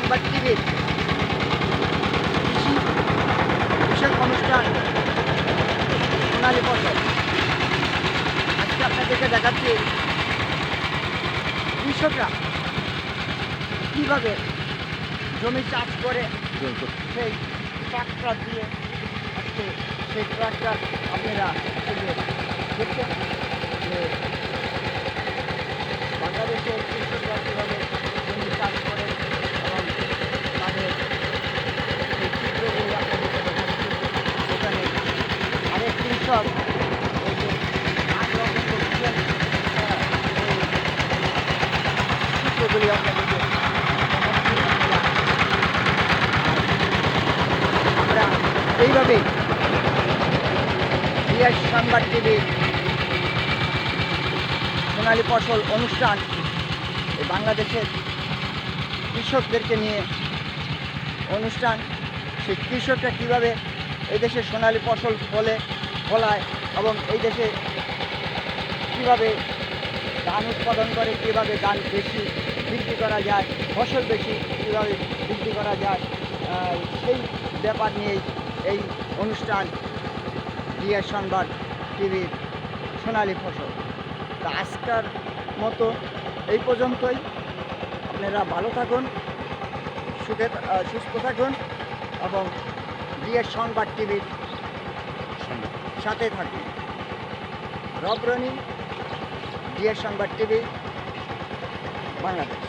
সংবাদ টিভির কৃষি বিশেষ অনুষ্ঠান সোনালী ফসল আজকে আপনাদেরকে দেখাচ্ছি কৃষকরা কীভাবে জমি চাষ করে সেই ট্রাক্টর দিয়ে আজকে সেই ট্রাক্টর আপনারা এই যে দেখছেন যে বাংলাদেশের কৃষকরা কীভাবে জমি চাষ করে এবং তাদের সেই চিত্রগুলি আপনাদেরকে দেখাচ্ছি সেখানে আরেক কৃষক এই যে আগ্রহ করছিলেন হ্যাঁ, এই চিত্রগুলি আপনাদেরকে দেখাচ্ছি আপনারা আমরা এইভাবেই বিএস সংবাদ টিভি সোনালী ফসল অনুষ্ঠান বাংলাদেশের কৃষকদেরকে নিয়ে অনুষ্ঠান। সেই কৃষকরা কীভাবে এই দেশে সোনালী ফসল ফলে ফলায় এবং এই দেশে কীভাবে ধান উৎপাদন করে, কীভাবে ধান বেশি বিক্রি করা যায়, ফসল বেশি কীভাবে বিক্রি করা যায় সেই ব্যাপার নিয়েই এই অনুষ্ঠান ডিএস সংবাদ টিভির সোনালী ফসল। তা আজকার মতো এই পর্যন্তই। আপনারা ভালো থাকুন, সুখে সুস্থ থাকুন এবং ডিএস সংবাদ টিভির সাথে থাকে। রব রনি ডিএস সংবাদ টিভি বাংলাদেশ।